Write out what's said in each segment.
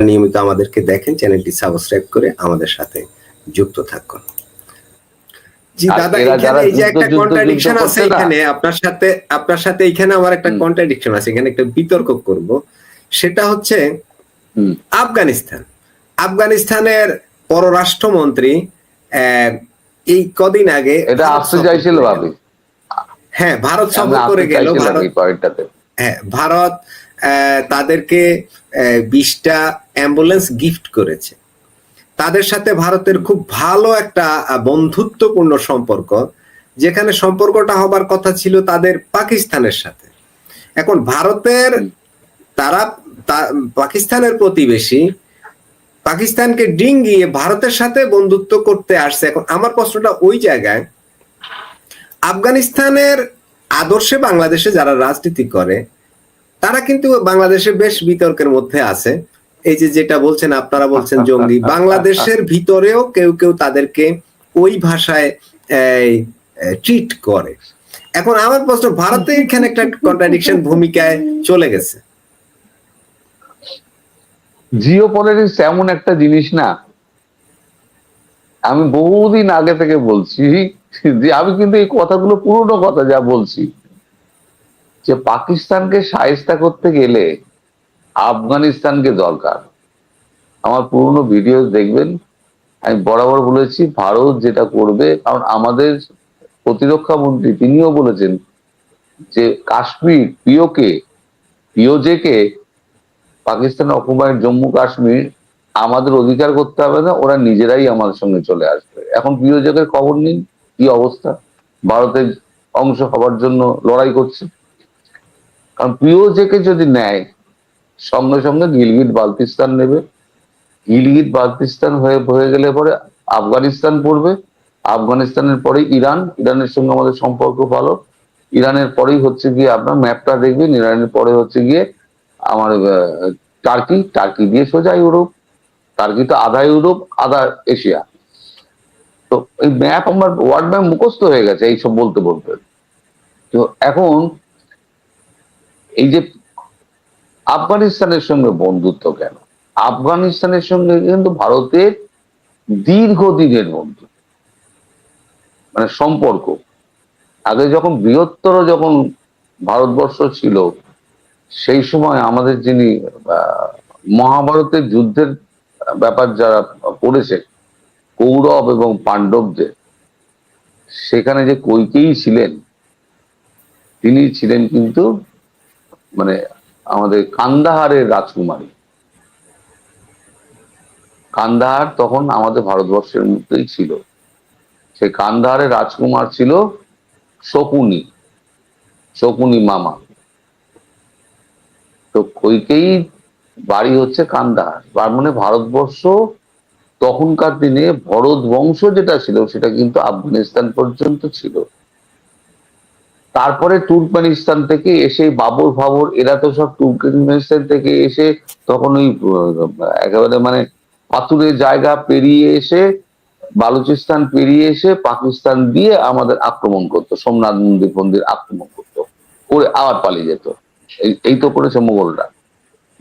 নিয়মিত আমাদেরকে দেখেন চ্যানেলটি সাবস্ক্রাইব করে আমাদের সাথে যুক্ত থাকুন। জি দাদা এখানে এই যে একটা কন্ট্রাডিকশন আছে এখানে আপনার সাথে আপনার সাথে এখানে আমার একটা কন্ট্রাডিকশন আছে। এখানে একটা বিতর্ক করব। সেটা হচ্ছে আফগানিস্তান। আফগানিস্তানের পররাষ্ট্রমন্ত্রী আহ, এই কদিন আগে এটা আসতে চাইছিল ভাবি। হ্যাঁ ভারত সফর করে গেল ভারত হ্যাঁ ভারত তাদেরকে বিশটা অ্যাম্বুলেন্স গিফট করেছে। তাদের সাথে ভারতের খুব ভালো একটা বন্ধুত্বপূর্ণ সম্পর্ক, যেখানে সম্পর্কটা হবার কথা ছিল তাদের পাকিস্তানের সাথে। এখন ভারতের তারা পাকিস্তানের প্রতিবেশী, পাকিস্তানকে ডিঙ্গিয়ে ভারতের সাথে বন্ধুত্ব করতে আসছে। এখন আমার প্রশ্নটা ওই জায়গায়, আফগানিস্তানের আদর্শে বাংলাদেশে যারা রাজনীতি করে তারা কিন্তু বাংলাদেশে বেশ বিতর্কের মধ্যে আছে। এই যে যেটা বলছেন আপনারা বলছেন জঙ্গি বাংলাদেশের ভিতরেও কেউ কেউ তাদেরকে ওই ভাষায় ট্রিট করে। এখন আমার প্রশ্ন ভারতে এখানে একটা কন্ট্রাডিকশন ভূমিকায় চলে গেছে। জিও পলিটিক্স এমন একটা জিনিস না আমি বহুদিন আগে থেকে বলছি যে আমি কিন্তু এই কথাগুলো পুরনো কথা যা বলছি। যে পাকিস্তানকে সাহেস্তা করতে গেলে আফগানিস্তানকে দরকার। আমার পুরনো ভিডিও দেখবেন, আমি বরাবর বলেছি, ভারত যেটা করবে, কারণ আমাদের প্রতিরক্ষা মন্ত্রী তিনিও বলেছেন যে Kashmir, PoK, PoJK Pakistan occupied Jammu Kashmir আমাদের অধিকার করতে হবে না, ওরা নিজেরাই আমাদের সঙ্গে চলে আসবে। এখন পিওজেকের খবর নিন, কি অবস্থা? ভারতের অংশ হবার জন্য লড়াই করছে। কারণ পিওজেকে যদি নেয়, সঙ্গে সঙ্গে গিলগিট বালতিস্তান নেবে। গিলগিট বালতিস্তান হয়ে হয়ে গেলে পরে আফগানিস্তান পড়বে। আফগানিস্তানের পরে ইরান। ইরানের সঙ্গে আমাদের সম্পর্ক ভালো। ইরানের পরেই হচ্ছে গিয়ে আপনার ম্যাপটা দেখবেন। ইরানের পরে হচ্ছে গিয়ে আমার টার্কি। টার্কি দিয়ে সোজা ইউরোপ। টার্কি তো আধা ইউরোপ, আধা এশিয়া। তো এই ম্যাপ আমার ওয়ার্ল্ড ম্যাপ মুখস্থ হয়ে গেছে এইসব বলতে বলতে। তো এখন এই যে আফগানিস্তানের সঙ্গে বন্ধুত্ব কেন? আফগানিস্তানের সঙ্গে কিন্তু ভারতের দীর্ঘদিনের বন্ধু। মানে সম্পর্ক। আগে যখন বৃহত্তর যখন ভারতবর্ষ ছিল, সেই সময় আমাদের যিনি মহাভারতের যুদ্ধের ব্যাপার যারা পড়েছে কৌরব এবং পাণ্ডবদের, সেখানে যে কৈকেয়ী ছিলেন, তিনি ছিলেন কিন্তু মানে আমাদের কান্দাহারের রাজকুমারী। কান্দাহার তখন আমাদের ভারতবর্ষের মধ্যেই ছিল। সেই কান্দাহারের রাজকুমার ছিল শকুনি শকুনি মামা। তো কৈকেয়ী বাড়ি হচ্ছে কান্দাহার। তার মানে ভারতবর্ষ তখনকার দিনে ভরত বংশ যেটা ছিল, সেটা কিন্তু আফগানিস্তান পর্যন্ত ছিল। তারপরে তুর্কমেনিস্তান থেকে এসে বাবর ফাবর, এরা তো সব তুর্কমেনিস্তান থেকে এসে তখন ওই একেবারে মানে পাথুরের জায়গা পেরিয়ে এসে, বালুচিস্তান পেরিয়ে এসে পাকিস্তান দিয়ে আমাদের আক্রমণ করতো, সোমনাথ মন্দির মন্দির আক্রমণ করতো, করে আবার পালিয়ে যেত। এই- এই তো করেছে মোগলরা,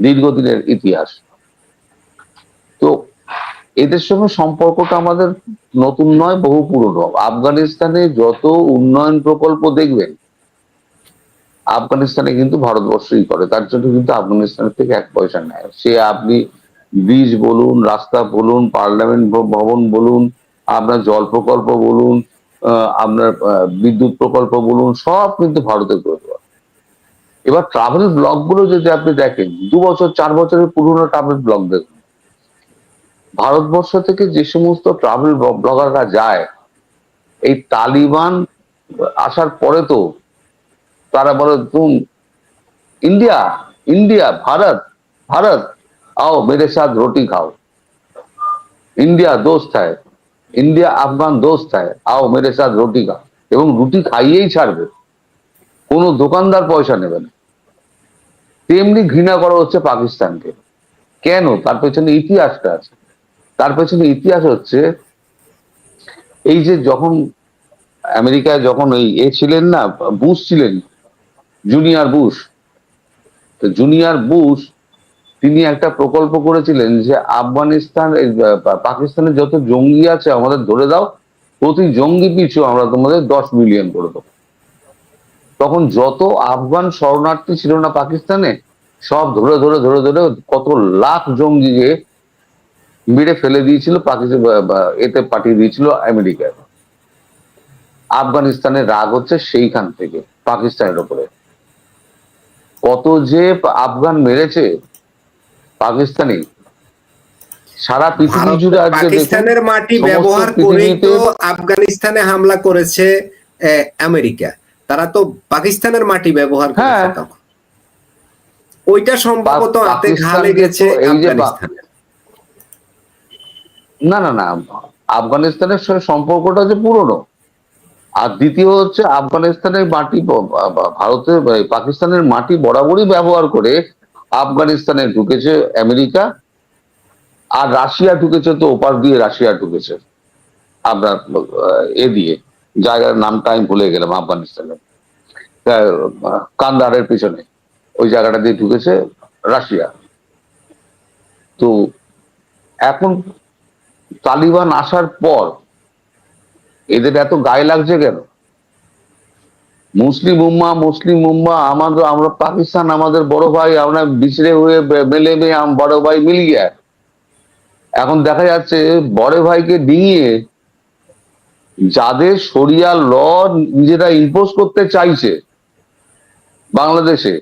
দীর্ঘদিনের ইতিহাস। তো এদের সঙ্গে সম্পর্কটা আমাদের নতুন নয়, বহু পুরনো। আফগানিস্তানে যত উন্নয়ন প্রকল্প দেখবেন আফগানিস্তানে কিন্তু ভারতবর্ষই করে, তার জন্য কিন্তু আফগানিস্তানের থেকে এক পয়সা নেয়। সে আপনি বীজ বলুন, রাস্তা বলুন, পার্লামেন্ট ভবন বলুন, আপনার জল প্রকল্প বলুন আপনার বিদ্যুৎ প্রকল্প বলুন, সব কিন্তু ভারতের করে দেওয়া। এবার ট্রাভেল ব্লগগুলো যদি আপনি দেখেন, দু বছর, চার বছরের পুরনো ট্রাভেল ব্লগ দেখুন। ভারতবর্ষ থেকে যে সমস্ত ট্রাভেল ব্লগাররা যায়, এই তালিবান আসার পরে তো তারা বলে তুম इंडिया इंडिया भारत भारत आओ मेरे साथ रोटी खाओ इंडिया दोस्त है इंडिया अफगान दोस्त है आओ मेरे साथ रोटी खाओ এবং রুটি খাইয়েই ছাড়বে কোনো দোকানদার পয়সা নেবে না তেমনি ঘৃণা করা হচ্ছে পাকিস্তানকে কেন তার পেছনে ইতিহাসটা আছে তার পেছনে ইতিহাস হচ্ছে এই যে যখন আমেরিকায় যখন ওই এ ছিলেন না বুশ ছিলেন জুনিয়র বুশ তো জুনিয়র বুশ তিনি একটা প্রকল্প করেছিলেন যে আফগানিস্তান পাকিস্তানের যত জঙ্গি আছে, আমাদের ধরে দাও, প্রতি জঙ্গি পিছু আমরা তোমাদের দশ মিলিয়ন করে দেবো। তখন যত আফগান শরণার্থী ছিল না পাকিস্তানে, সব ধরে ধরে ধরে ধরে কত লাখ জঙ্গিকে মেরে ফেলে দিয়েছিল পাকিস্তান এতে পাঠিয়ে দিয়েছিল আমেরিকায়। আফগানিস্তানের রাগ হচ্ছে সেইখান থেকে, পাকিস্তানের উপরে। কত যে আফগান মেরেছে পাকিস্তানি সারা পৃথিবী জুড়ে আজকে পাকিস্তানের মাটি ব্যবহার করেই তো আফগানিস্তানে হামলা করেছে আমেরিকা। তারা তো পাকিস্তানের মাটি ব্যবহার করেছে হ্যাঁ। তখন। ওইটা সম্ভবত হাতে ঘা লেগেছে যে না না না আফগানিস্তানের সঙ্গে সম্পর্কটা হচ্ছে পুরনো আর দ্বিতীয় হচ্ছে আফগানিস্তানের মাটি ভারতের পাকিস্তানের মাটি বরাবরই ব্যবহার করে আফগানিস্তানে ঢুকেছে আমেরিকা আর রাশিয়া ঢুকেছে তো ওপার দিয়ে রাশিয়া ঢুকেছে। আপনার এ দিয়ে জায়গার নামটা আমি ভুলে গেলাম আফগানিস্তানের। আহ, কান্দাহারের পিছনে ওই জায়গাটা দিয়ে ঢুকেছে রাশিয়া। তো এখন তালিবান আসার পর এদের এত গায়ে লাগছে কেন? মুসলিম উম্মা মুসলিম উম্মা, আমাদের, আমরা পাকিস্তান, আমাদের বড় ভাই, আমরা বিছড়ে হয়ে মেলে মেয়ে বড় ভাই মিল এখন দেখা যাচ্ছে বড় ভাইকে ডিঙিয়ে যাদের শরিয়া ল নিজেরা ইম্পোজ করতে চাইছে বাংলাদেশে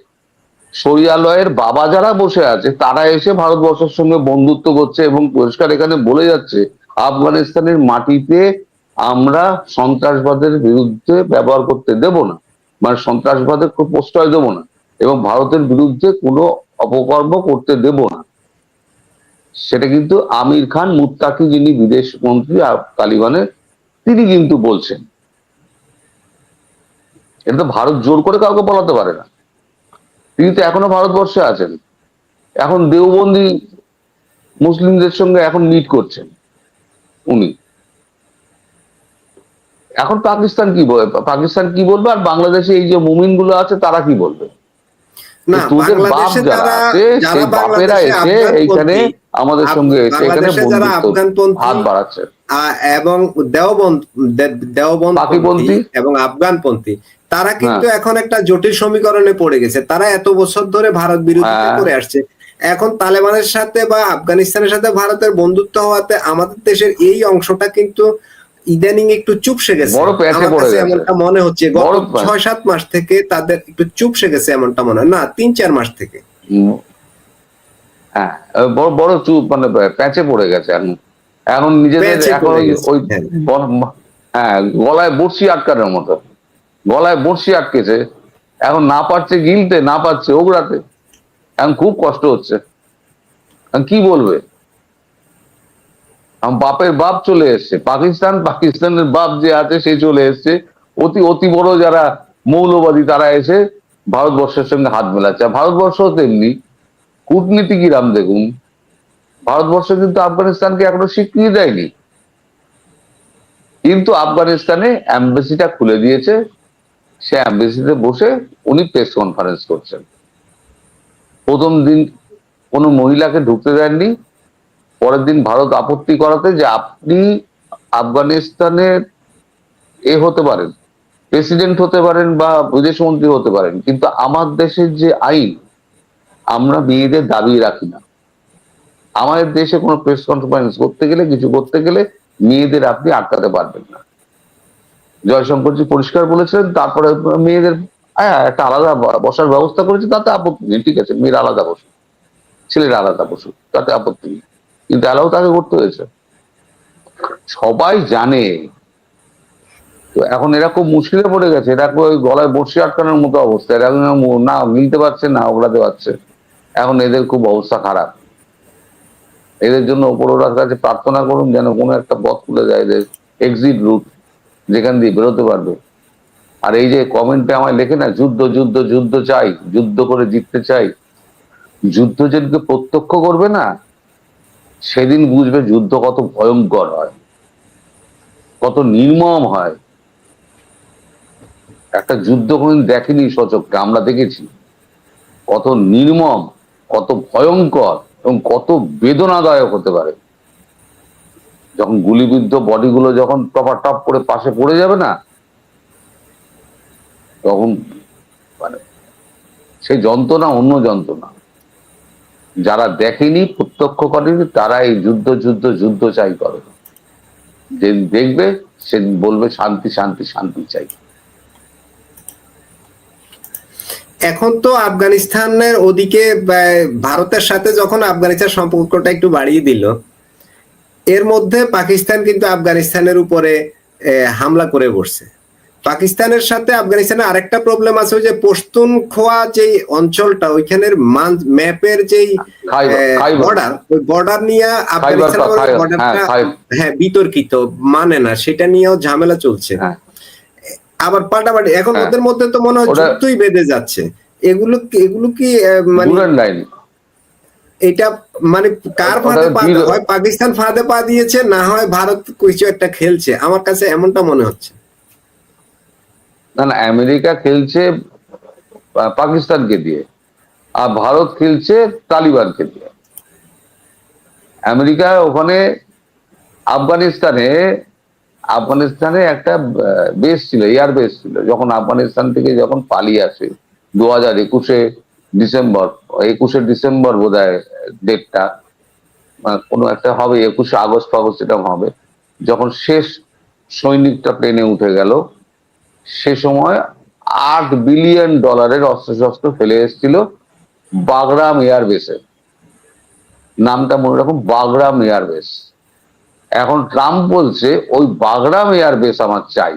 শরিয়ালয়ের বাবা যারা বসে আছে, তারা এসে ভারতবর্ষের সঙ্গে বন্ধুত্ব করছে এবং পরিষ্কার এখানে বলে যাচ্ছে, আফগানিস্তানের মাটিতে আমরা সন্ত্রাসবাদের বিরুদ্ধে ব্যবহার করতে দেব না। মানে সন্ত্রাসবাদের প্রশ্রয় দেব না এবং ভারতের বিরুদ্ধে কোনো অপকর্ম করতে দেব না। সেটা কিন্তু আমির খান, মুত্তাকি যিনি বিদেশ মন্ত্রী তালিবানের, তিনি কিন্তু বলছেন। এটা তো ভারত জোর করে কাউকে বলাতে পারে না। তিনি তো এখনও ভারতবর্ষে আছেন। এখন দেওবন্দি মুসলিমদের সঙ্গে এখন মিট করছেন উনি। এখন পাকিস্তান কি বলবে পাকিস্তান কি বলবে আর বাংলাদেশে এই যে মুমিনগুলো আছে তারা কি বলবে? তোদের বাপ যারা যারা আছে সেই বাপেরা এসে এইখানে আফগানপন্থী, আমাদের সঙ্গে এসে এখানে বাংলাদেশে যারা বন্ধুত্ব আফগানপন্থী, হাত বাড়াচ্ছে। এবং দেওবন্দ দে- এবং আফগানপন্থী। তারা কিন্তু হ্যাঁ। এখন একটা জটিল সমীকরণে পড়ে গেছে। তারা এত বছর ধরে ভারত বিরোধিতা হ্যাঁ। করে আসছে। এখন তালেবানের সাথে বা আফগানিস্তানের সাথে ভারতের বন্ধুত্ব হওয়াতে আমাদের দেশের এই অংশটা কিন্তু ইদানিং একটু চুপসে গেছে। এমনটা মনে হচ্ছে গত ছয় সাত মাস থেকে তাদের একটু চুপসে গেছে এমনটা মনে হয়। না তিন চার মাস থেকে। হ্যাঁ বড় বড় চুপ মানে প্যাচে পড়ে গেছে এখন। এখন নিজেদের এখন ওই হ্যাঁ। হ্যাঁ গলায় বড়শি আটকানোর মতো। গলায় বড়শি আটকেছে। এখন না পারছে গিলতে না পারছে ওগড়াতে। এখন খুব কষ্ট হচ্ছে। এখন কি বলবে? বাপের বাপ চলে এসছে। পাকিস্তান, পাকিস্তানের বাপ যে আছে, সে চলে এসছে। অতি অতি বড় যারা মৌলবাদী তারা এসে ভারতবর্ষের সঙ্গে হাত মেলাচ্ছে। ভারতবর্ষ তেমনি কূটনীতি কূটনীতিকিরাম দেখুন ভারতবর্ষ কিন্তু আফগানিস্তানকে এখনও স্বীকৃতি দেয়নি। কিন্তু আফগানিস্তানে অ্যাম্বাসিটা খুলে দিয়েছে। সে অ্যাম্বাসিতে বসে উনি প্রেস কনফারেন্স করছেন। প্রথম দিন কোনো মহিলাকে ঢুকতে দেননি। পরের দিন ভারত আপত্তি করাতে যে আপনি আফগানিস্তানের এ হতে পারেন, প্রেসিডেন্ট হতে পারেন বা বিদেশ মন্ত্রী হতে পারেন, কিন্তু আমার দেশের যে আইন, আমরা মেয়েদের দাবি রাখি না। আমাদের দেশে কোনো প্রেস কনফারেন্স করতে গেলে, কিছু করতে গেলে মেয়েদের আপনি আটকাতে পারবেন না। জয়শঙ্করজি পরিষ্কার বলেছিলেন, তারপরে মেয়েদের হ্যাঁ একটা আলাদা বসার ব্যবস্থা করেছে, তাতে আপত্তি নেই, ঠিক আছে, মেয়েরা আলাদা বসু, ছেলেরা আলাদা বসু তাতে আপত্তি নেই। কিন্তু অ্যালাউ তাকে করতে হয়েছে। সবাই জানে। তো এখন এরা খুব মুশকিলে পড়ে গেছে। এরা ওই গলায় বসে আটকানোর মতো অবস্থা। এরা না মিলতে পারছে না ওগড়াতে পারছে। এখন এদের খুব অবস্থা খারাপ। এদের জন্য ওপরওয়ালার কাছে প্রার্থনা করুন যেন কোনো একটা পথ খুলে যায় এদের এক্সিট রুট যেখান দিয়ে বেরোতে পারবে। আর এই যে কমেন্টে আমায় লেখে না, যুদ্ধ যুদ্ধ যুদ্ধ চাই, যুদ্ধ করে জিততে চাই। যুদ্ধ যেদিকে প্রত্যক্ষ করবে না সেদিন বুঝবে যুদ্ধ কত ভয়ঙ্কর হয়, কত নির্মম হয়। একটা যুদ্ধ কোনদিন দেখেনি সচককে, আমরা দেখেছি। কত নির্মম, কত ভয়ঙ্কর এবং কত বেদনাদায়ক হতে পারে। যখন গুলিবিদ্ধ বডিগুলো যখন টপা টপ করে পাশে পড়ে যাবে না, তখন মানে সেই যন্ত্রণা অন্য যন্ত্রণা। যারা দেখেনি প্রত্যক্ষ করেনি তারা এই যুদ্ধ যুদ্ধ যুদ্ধ চাই করে। যে দেখবে, সে বলবে, শান্তি শান্তি শান্তি চাই। এখন তো আফগানিস্তানের ওদিকে ভারতের সাথে যখন আফগানিস্তান সম্পর্কটা একটু বাড়িয়ে দিল, এর মধ্যে পাকিস্তান কিন্তু আফগানিস্তানের উপরে হামলা করে বসছে। পাকিস্তানের সাথে আফগানিস্তানের আরেকটা প্রবলেম আছে ওই যে পশতুন খোয়া যে অঞ্চলটা ওইখানের ম্যাপের যেই খাইবার খাইবার। বর্ডার ওই বর্ডার নিয়ে আফগানিস্তান হ্যাঁ বর্ডারটা হ্যাঁ বিতর্কিত মানে না সেটা নিয়েও ঝামেলা চলছে। হ্যাঁ। আবার পাল্টাপাল্টি এখন হ্যাঁ। ওদের মধ্যে তো মনে হয় যুদ্ধই বেঁধে যাচ্ছে। এগুলো এগুলো কি মানে এটা মানে কার ফাঁদে পা হয় পাকিস্তান ফাঁদে পা দিয়েছে না হয় ভারত কিছু একটা খেলছে? আমার কাছে এমনটা মনে হচ্ছে। না আমেরিকা খেলছে পাকিস্তানকে দিয়ে, আর ভারত খেলছে তালিবানকে দিয়ে। আমেরিকা ওখানে আফগানিস্তানে আফগানিস্তানে একটা বেস ছিল এয়ার বেস ছিল। যখন আফগানিস্তান থেকে যখন পালিয়ে আসে দু হাজার একুশে ডিসেম্বর একুশে ডিসেম্বর বোধ হয় ডেটটা কোনো একটা হবে, একুশে আগস্ট ফাগস্ট এটা হবে, যখন শেষ সৈনিকটা প্লেনে উঠে গেল সে সময় আট বিলিয়ন ডলারের অস্ত্রশস্ত্র ফেলে এসেছিল বাগরাম এয়ারবেসে। নামটা মনে রাখুন, বাগরাম এয়ারবেস। এখন ট্রাম্প বলছে, ওই বাগরাম এয়ারবেস আমার চাই।